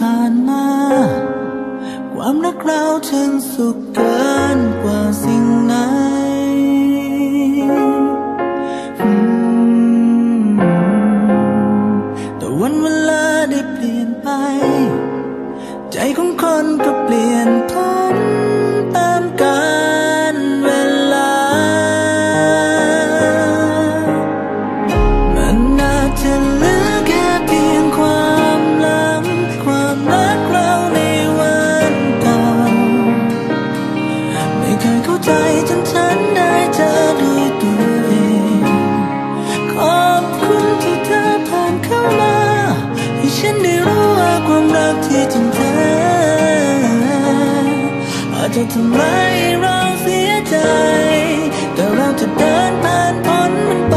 ผ่านมา ความรักเราช่างสุขเกินกว่าสิ่ง ความรักที่จริงแท้อาจจะทำไมเราเสียใจ แต่เราจะเดินผ่านพ้นมันไป